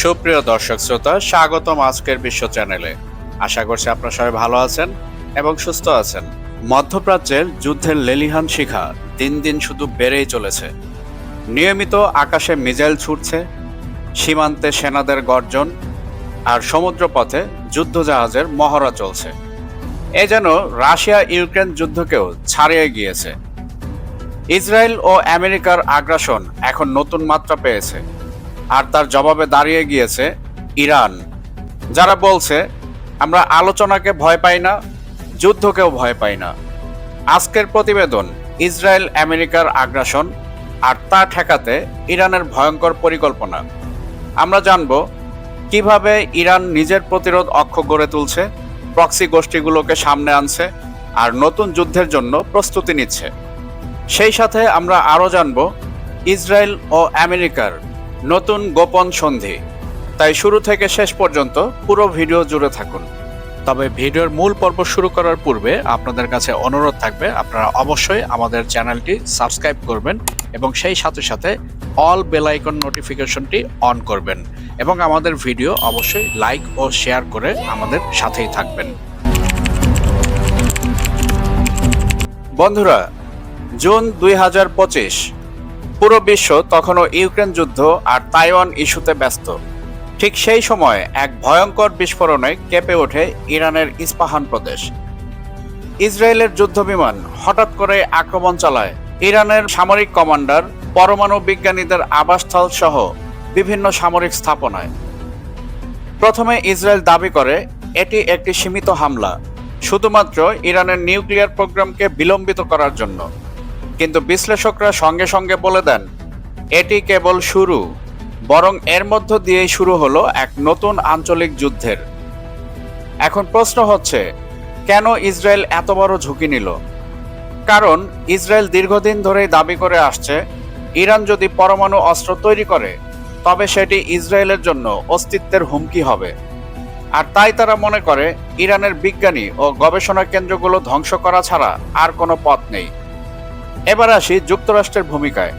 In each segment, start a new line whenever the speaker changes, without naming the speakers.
সুপ্রিয় দর্শক শ্রোতা, স্বাগতম আজকের বিশ্ব চ্যানেলে। আশা করছি আপনারা সবাই ভালো আছেন এবং সুস্থ আছেন। মধ্যপ্রাচ্যের যুদ্ধের লেলিহান শিখা দিন দিন শুধু বেড়েই চলেছে। নিয়মিত আকাশে মিজাইল ছুটছে, সীমান্তে সেনাদের গর্জন, আর সমুদ্রপথে যুদ্ধজাহাজের মহড়া চলছে। এ যেন রাশিয়া ইউক্রেন যুদ্ধকেও ছাড়িয়ে গিয়েছে। ইসরায়েল ও আমেরিকার আগ্রাসন এখন নতুন মাত্রা পেয়েছে। আর তার জবাবে দাঁড়িয়ে গিয়েছে ইরান, যারা বলছে, আমরা আলোচনাকে ভয় পাই না, যুদ্ধকেও ভয় পাই না। আজকের প্রতিবেদন, ইসরায়েল আমেরিকার আগ্রাসন, আর তা ঠেকাতে ইরানের ভয়ঙ্কর পরিকল্পনা। আমরা জানব, কীভাবে ইরান নিজের প্রতিরোধ অক্ষ গড়ে তুলছে, প্রক্সি গোষ্ঠীগুলোকে সামনে আনছে, আর নতুন যুদ্ধের জন্য প্রস্তুতি নিচ্ছে। সেই সাথে আমরা আরও জানব, ইসরায়েল ও আমেরিকার নতুন গোপন সন্ধি। তাই শুরু থেকে শেষ পর্যন্ত পুরো ভিডিও জুড়ে থাকুন। তবে ভিডিওর মূল পর্ব শুরু করার পূর্বে আপনাদের কাছে অনুরোধ থাকবে, আপনারা অবশ্যই আমাদের চ্যানেলটি সাবস্ক্রাইব করবেন এবং সেই সাথে সাথে অল বেল আইকন নোটিফিকেশনটি অন করবেন এবং আমাদের ভিডিও অবশ্যই লাইক ও শেয়ার করে আমাদের সাথেই থাকবেন। বন্ধুরা, জুন দুই হাজার পঁচিশ পুরো বিশ্ব তখনও ইউক্রেন যুদ্ধ আর তাইওয়ান ইস্যুতে ব্যস্ত। ঠিক সেই সময় এক ভয়ঙ্কর বিস্ফোরণে কেঁপে ওঠে ইরানের ইস্পাহান প্রদেশ। ইসরায়েলের যুদ্ধবিমান হঠাৎ করে আক্রমণ চালায় ইরানের সামরিক কমান্ডার, পরমাণু বিজ্ঞানীদের আবাসস্থল সহ বিভিন্ন সামরিক স্থাপনায়। প্রথমে ইসরায়েল দাবি করে, এটি একটি সীমিত হামলা, শুধুমাত্র ইরানের নিউক্লিয়ার প্রোগ্রামকে বিলম্বিত করার জন্য। কিন্তু বিশ্লেষকরা সঙ্গে সঙ্গে বলে দেন, এটি কেবল শুরু, বরং এর মধ্য দিয়েই শুরু হলো এক নতুন আঞ্চলিক যুদ্ধের। এখন প্রশ্ন হচ্ছে, কেন ইসরায়েল এত বড় ঝুঁকি নিল? কারণ ইসরায়েল দীর্ঘদিন ধরেই দাবি করে আসছে, ইরান যদি পরমাণু অস্ত্র তৈরি করে, তবে সেটি ইসরায়েলের জন্য অস্তিত্বের হুমকি হবে। আর তাই তারা মনে করে, ইরানের বিজ্ঞানী ও গবেষণা কেন্দ্রগুলো ধ্বংস করা ছাড়া আর কোনো পথ নেই। এবার আসি যুক্তরাষ্ট্রের ভূমিকায়।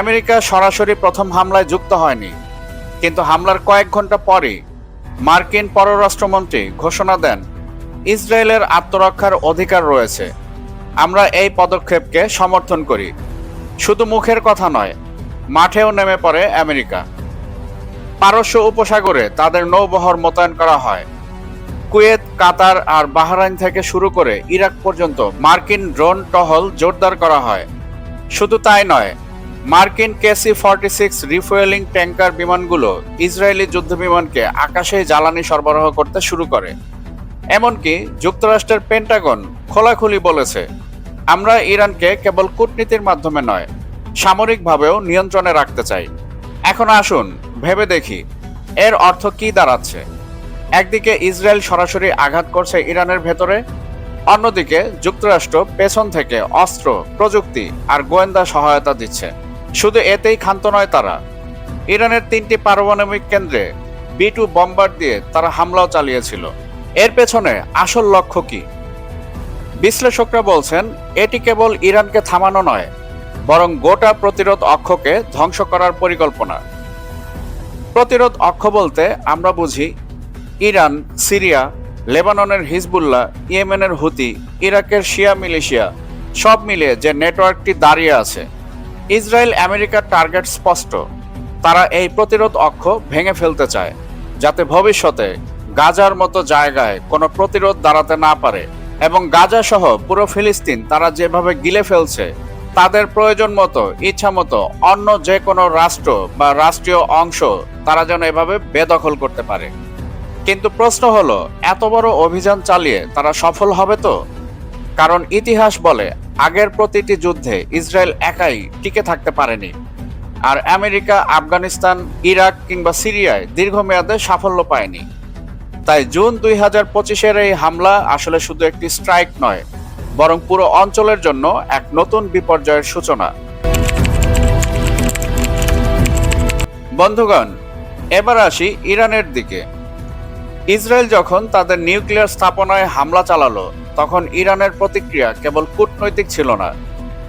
আমেরিকা সরাসরি প্রথম হামলায় যুক্ত হয়নি, কিন্তু হামলার কয়েক ঘণ্টা পরই মার্কিন পররাষ্ট্রমন্ত্রী ঘোষণা দেন, ইসরায়েলের আত্মরক্ষার অধিকার রয়েছে, আমরা এই পদক্ষেপকে সমর্থন করি। শুধু মুখের কথা নয়, মাঠেও নেমে পড়ে আমেরিকা। পারস্য উপসাগরে তাদের নৌবহর মোতায়েন করা হয়। কুয়েত কাতার আর বাহরাইন থেকে শুরু করে ইরাক পর্যন্ত মার্কিন ড্রোন টহল জোরদার করা হয়। শুধু তাই নয়, মার্কিন KC forty six refueling tanker বিমানগুলো Israeli যুদ্ধবিমানকে আকাশে জ্বালানি সরবরাহ করতে শুরু করে। এমনকি যুক্তরাষ্ট্রের পেন্টাগন খোলাখুলি বলেছে, আমরা ইরানকে কেবল কূটনীতির মাধ্যমে নয়, সামরিকভাবেও নিয়ন্ত্রণে রাখতে চাই। এখন আসুন, ভেবে দেখি, এর অর্থ কি দাঁড়াচ্ছে? একদিকে ইসরায়েল সরাসরি আঘাত করছে ইরানের ভেতরে, অন্যদিকে যুক্তরাষ্ট্র পেছন থেকে অস্ত্র, প্রযুক্তি আর গোয়েন্দা সহায়তা দিচ্ছে। শুধু এতেই ক্ষান্ত নয় তারা। ইরানের তিনটি পারমাণবিক কেন্দ্রে বি টু বম্বার দিয়ে তারা হামলাও চালিয়েছিল। এর পেছনে আসল লক্ষ্য কি? বিশ্লেষকরা বলছেন, এটি কেবল ইরানকে থামানো নয়, বরং গোটা প্রতিরোধ অক্ষকে ধ্বংস করার পরিকল্পনা। প্রতিরোধ অক্ষ বলতে আমরা বুঝি ইরান, সিরিয়া, লেবাননের হিজবুল্লাহ, ইয়েমেনের হুতি, ইরাকের শিয়া মিলিশিয়া, সব মিলিয়ে যে নেটওয়ার্কটি দাঁড়িয়ে আছে। ইসরায়েল আমেরিকার টার্গেট স্পষ্ট। তারা এই প্রতিরোধ অক্ষ ভেঙে ফেলতে চায়, যাতে ভবিষ্যতে গাজার মতো জায়গায় কোনো প্রতিরোধ দাঁড়াতে না পারে এবং গাজা সহ পুরো ফিলিস্তিন তারা যেভাবে গিলে ফেলছে, তাদের প্রয়োজন মতো, ইচ্ছা মতো অন্য যে কোনো রাষ্ট্র বা রাষ্ট্রীয় অংশ তারা যেন এভাবে বেদখল করতে পারে। কিন্তু প্রশ্ন হলো, এত বড় অভিযান চালিয়ে তারা সফল হবে তো? কারণ ইতিহাস বলে, আগের প্রতিটি যুদ্ধে ইসরায়েল একাই টিকে থাকতে পারেনি। আর আমেরিকা, আফগানিস্তান, ইরাক কিংবা সিরিয়ায় দীর্ঘমেয়াদে সাফল্য পায়নি। তাই জুন দুই হাজার পঁচিশের এই হামলা আসলে শুধু একটি স্ট্রাইক নয়, বরং পুরো অঞ্চলের জন্য এক নতুন বিপর্যয়ের সূচনা। বন্ধুগণ, এবার আসি ইরানের দিকে। ইসরায়েল যখন তাদের নিউক্লিয়ার স্থাপনায় হামলা চালালো, তখন ইরানের প্রতিক্রিয়া কেবল কূটনৈতিক ছিল না।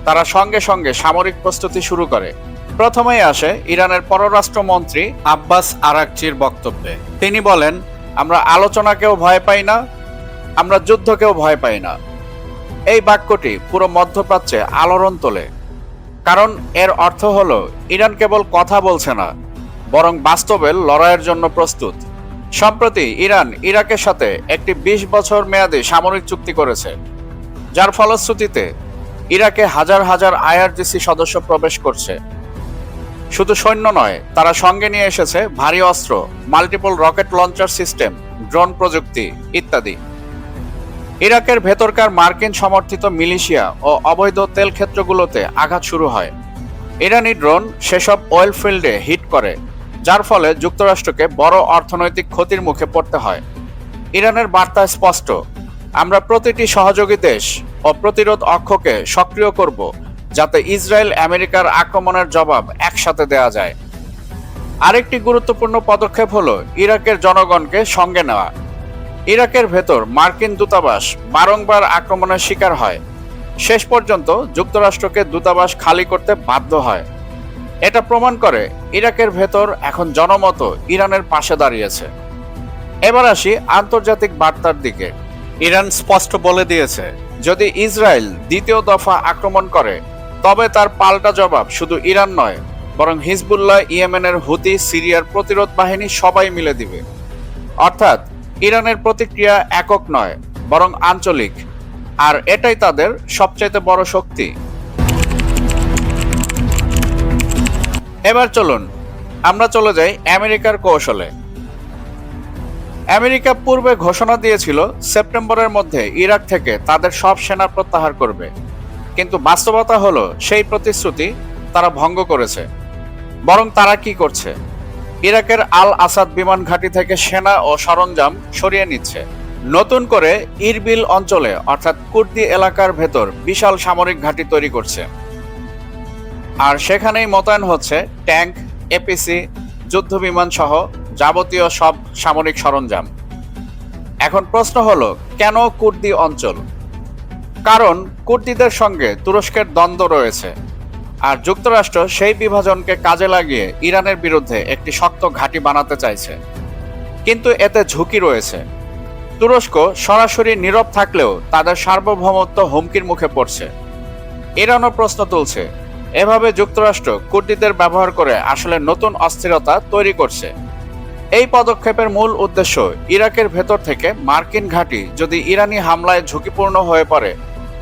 তারা সঙ্গে সঙ্গে সামরিক প্রস্তুতি শুরু করে। প্রথমেই আসে ইরানের পররাষ্ট্রমন্ত্রী আব্বাস আরাকচির বক্তব্যে। তিনি বলেন, আমরা আলোচনাকেও ভয় পাই না, আমরা যুদ্ধকেও ভয় পাই না। এই বাক্যটি পুরো মধ্যপ্রাচ্যে আলোড়ন তোলে। কারণ এর অর্থ হল, ইরান কেবল কথা বলছে না, বরং বাস্তবে লড়াইয়ের জন্য প্রস্তুত। সম্প্রতি ইরান, ইরাকের সাথে একটি ২০ বছর মেয়াদী সামরিক চুক্তি করেছে, যার ফলশ্রুতিতে ইরাকে হাজার হাজার আইআরজিসি সদস্য প্রবেশ করছে। শুধু সৈন্য নয়, তারা সঙ্গে নিয়ে এসেছে ভারী অস্ত্র multiple rocket launcher system drone প্রযুক্তি ইত্যাদি। ইরাকের ভেতরকার মার্কিন সমর্থিত মিলিশিয়া ও অবৈধ তেল ক্ষেত্রগুলোতে আঘাত শুরু হয়। ইরানি ড্রোন সেসব অয়েল ফিল্ডে হিট করে। যার ফলে যুক্তরাষ্ট্রকে বড় অর্থনৈতিক ক্ষতির মুখে পড়তে হয়। ইরানের বার্তা স্পষ্ট, আমরা প্রতিটি সহযোগী দেশ ও প্রতিরোধ অক্ষকে সক্রিয় করব যাতে ইসরায়েল আমেরিকার আক্রমণের জবাব একসাথে দেয়া যায়। আরেকটি গুরুত্বপূর্ণ পদক্ষেপ হলো ইরাকের জনগণকে সঙ্গে নেওয়া। ইরাকের ভেতর মার্কিন দূতাবাস বারংবার আক্রমণের শিকার হয়। শেষ পর্যন্ত যুক্তরাষ্ট্রকে দূতাবাস খালি করতে বাধ্য হয়। এটা প্রমাণ করে ইরাকের ভেতর এখন জনমত ইরানের পাশে দাঁড়িয়েছে। এবার আসি আন্তর্জাতিক বার্তার দিকে। ইরান স্পষ্ট বলে দিয়েছে, যদি ইসরায়েল দ্বিতীয় দফা আক্রমণ করে, তবে তার পাল্টা জবাব শুধু ইরান নয়, বরং হিজবুল্লাহ, ইয়েমেনের, হুতি, সিরিয়ার প্রতিরোধ বাহিনী সবাই মিলে দিবে। অর্থাৎ ইরানের প্রতিক্রিয়া একক নয়, বরং আঞ্চলিক, আর এটাই তাদের সবচাইতে বড় শক্তি। এবার চলুন, আমরা চলে যাই আমেরিকার কৌশলে। আমেরিকা পূর্বে ঘোষণা দিয়েছিল সেপ্টেম্বরের মধ্যে ইরাক থেকে তাদের সব সেনা প্রত্যাহার করবে। কিন্তু বাস্তবতা হলো, সেই প্রতিশ্রুতি তারা ভঙ্গ করেছে। বরং তারা কি করছে? ইরাকের আল আসাদ বিমান ঘাঁটি থেকে সেনা ও সরঞ্জাম সরিয়ে নিচ্ছে। নতুন করে ইরবিল অঞ্চলে, অর্থাৎ কুর্দি এলাকার ভেতর, বিশাল সামরিক ঘাঁটি তৈরি করছে। আর সেখানেই মোতায়েন হচ্ছে ট্যাঙ্ক, এপিসি যুদ্ধ বিমান সহ যাবতীয় সব সামরিক সরঞ্জাম। এখন প্রশ্ন হলো, কেন কুর্দি অঞ্চল? কারণ কুর্দিদের সঙ্গে তুরস্কের দ্বন্দ্ব রয়েছে, আর যুক্তরাষ্ট্র সেই বিভাজনকে কাজে লাগিয়ে ইরানের বিরুদ্ধে একটি শক্ত ঘাঁটি বানাতে চাইছে। কিন্তু এতে ঝুঁকি রয়েছে। তুরস্ক সরাসরি নীরব থাকলেও তাদের সার্বভৌমত্ব হুমকির মুখে পড়ছে। ইরানও প্রশ্ন তুলছে এভাবে যুক্তরাষ্ট্র কুর্দিদের ব্যবহার করে আসলে নতুন অস্থিরতা তৈরি করছে। এই পদক্ষেপের মূল উদ্দেশ্য ইরাকের ভেতর থেকে মার্কিন ঘাঁটি যদি ইরানি হামলায় ঝুঁকিপূর্ণ হয়ে পড়ে,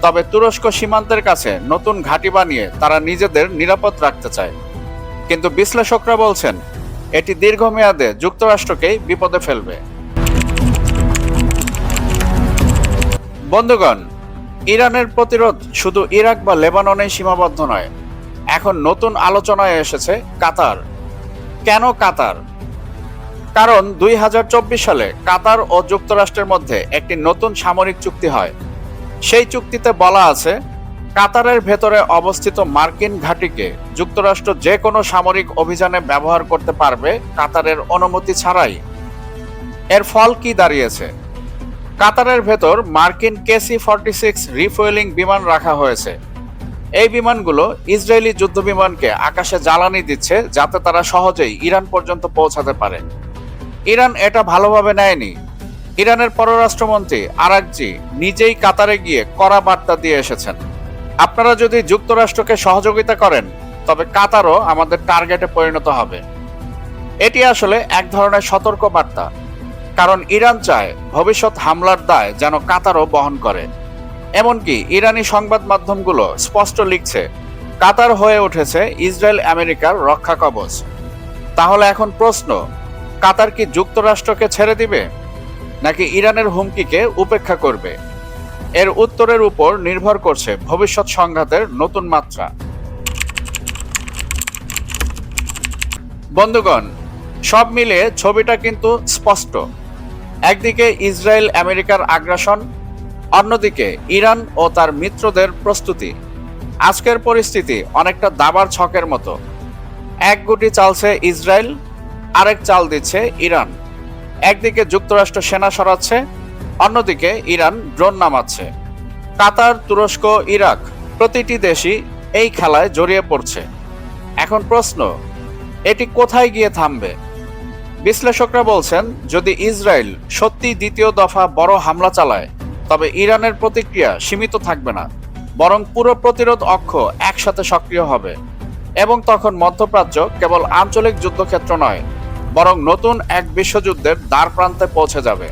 তবে তুরস্ক সীমান্তের কাছে নতুন ঘাঁটি বানিয়ে তারা নিজেদের নিরাপদ রাখতে চায়। কিন্তু বিশ্লেষকরা বলছেন, এটি দীর্ঘমেয়াদে যুক্তরাষ্ট্রকেই বিপদে ফেলবে। বন্ধুগণ, ইরানের প্রতিরোধ শুধু ইরাক বা লেবাননেই সীমাবদ্ধ নয় এখন নতুন আলোচনায় এসেছে কাতার। কেন কাতার? কারণ দুই হাজার চব্বিশ সালে কাতার ও যুক্তরাষ্ট্রের মধ্যে একটি নতুন সামরিক চুক্তি হয়। সেই চুক্তিতে বলা আছে, কাতারের ভেতরে অবস্থিত মার্কিন ঘাঁটিকে যুক্তরাষ্ট্র যে কোনো সামরিক অভিযানে ব্যবহার করতে পারবে কাতারের অনুমতি ছাড়াই। এর ফল কি দাঁড়িয়েছে? কাতারের ভেতর মার্কিন কেসি ফর্টি সিক্স রিফুয়েলিং বিমান রাখা হয়েছে। এই বিমানগুলো ইসরায়েলি যুদ্ধ বিমানকে আকাশে জ্বালানি দিচ্ছে যাতে তারা সহজেই ইরান পর্যন্ত পৌঁছাতে পারে। ইরান এটা ভালোভাবে নেয়নি। ইরানের পররাষ্ট্রমন্ত্রী আরাকজি নিজেই কাতারে গিয়ে কড়া বার্তা দিয়ে এসেছেন। আপনারা যদি যুক্তরাষ্ট্রকে সহযোগিতা করেন, তবে কাতারও আমাদের টার্গেটে পরিণত হবে। এটি আসলে এক ধরনের সতর্ক বার্তা কারণ ইরান চায় ভবিষ্যৎ হামলার দায় যেন কাতারও বহন করে। এমনকি ইরানি সংবাদ মাধ্যমগুলো স্পষ্ট লিখছে, কাতার হয়ে উঠেছে ইসরায়েল আমেরিকার রক্ষা কবচ। তাহলে এখন প্রশ্ন, কাতার কি যুক্তরাষ্ট্রকে ছেড়ে দিবে, নাকি ইরানের হুমকিকে উপেক্ষা করবে? এর উত্তরের উপর নির্ভর করছে ভবিষ্যৎ সংঘাতের নতুন মাত্রা। বন্ধুগণ, সব মিলিয়ে ছবিটা কিন্তু স্পষ্ট। একদিকে ইসরায়েল আমেরিকার আগ্রাসন অন্যদিকে ইরান ও তার মিত্রদের প্রস্তুতি। আজকের পরিস্থিতি অনেকটা দাবার ছকের মতো। এক গুটি চালছে ইসরায়েল, আরেক চাল দিচ্ছে ইরান। একদিকে যুক্তরাষ্ট্র সেনা সরাচ্ছে, অন্যদিকে ইরান ড্রোন নামাচ্ছে। কাতার, তুরস্ক, ইরাক প্রতিটি দেশই এই খেলায় জড়িয়ে পড়ছে। এখন প্রশ্ন, এটি কোথায় গিয়ে থামবে? বিশ্লেষকরা বলছেন, যদি ইসরায়েল সত্যি দ্বিতীয় দফা বড় হামলা চালায় তবে ইরানের প্রতিক্রিয়া সীমিত থাকবে না, বরং পুরো প্রতিরোধ অক্ষ একসাথে সক্রিয় হবে। এবং তখন মধ্যপ্রাচ্য কেবল আঞ্চলিক যুদ্ধক্ষেত্র নয়, বরং নতুন এক বিশ্বযুদ্ধের দ্বার প্রান্তে পৌঁছে যাবে।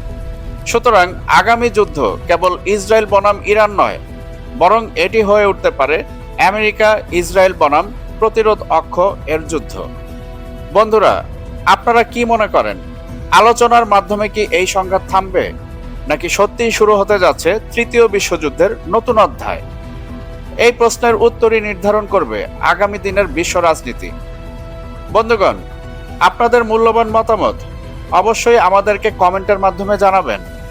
সুতরাং আগামী যুদ্ধ কেবল ইসরায়েল বনাম ইরান নয়, বরং এটি হয়ে উঠতে পারে আমেরিকা ইসরায়েল বনাম প্রতিরোধ অক্ষ এর যুদ্ধ। বন্ধুরা, আপনারা কি মনে করেন? আলোচনার মাধ্যমে কি এই সংঘাত থামবে? নাকি সত্যিই শুরু হতে যাচ্ছে তৃতীয় বিশ্বযুদ্ধের নতুন অধ্যায়? এই প্রশ্নের উত্তরই নির্ধারণ করবে আগামী দিনের বিশ্ব রাজনীতি। বন্ধুগণ, আপনাদের মূল্যবান মতামত অবশ্যই আমাদেরকে কমেন্টের মাধ্যমে জানাবেন।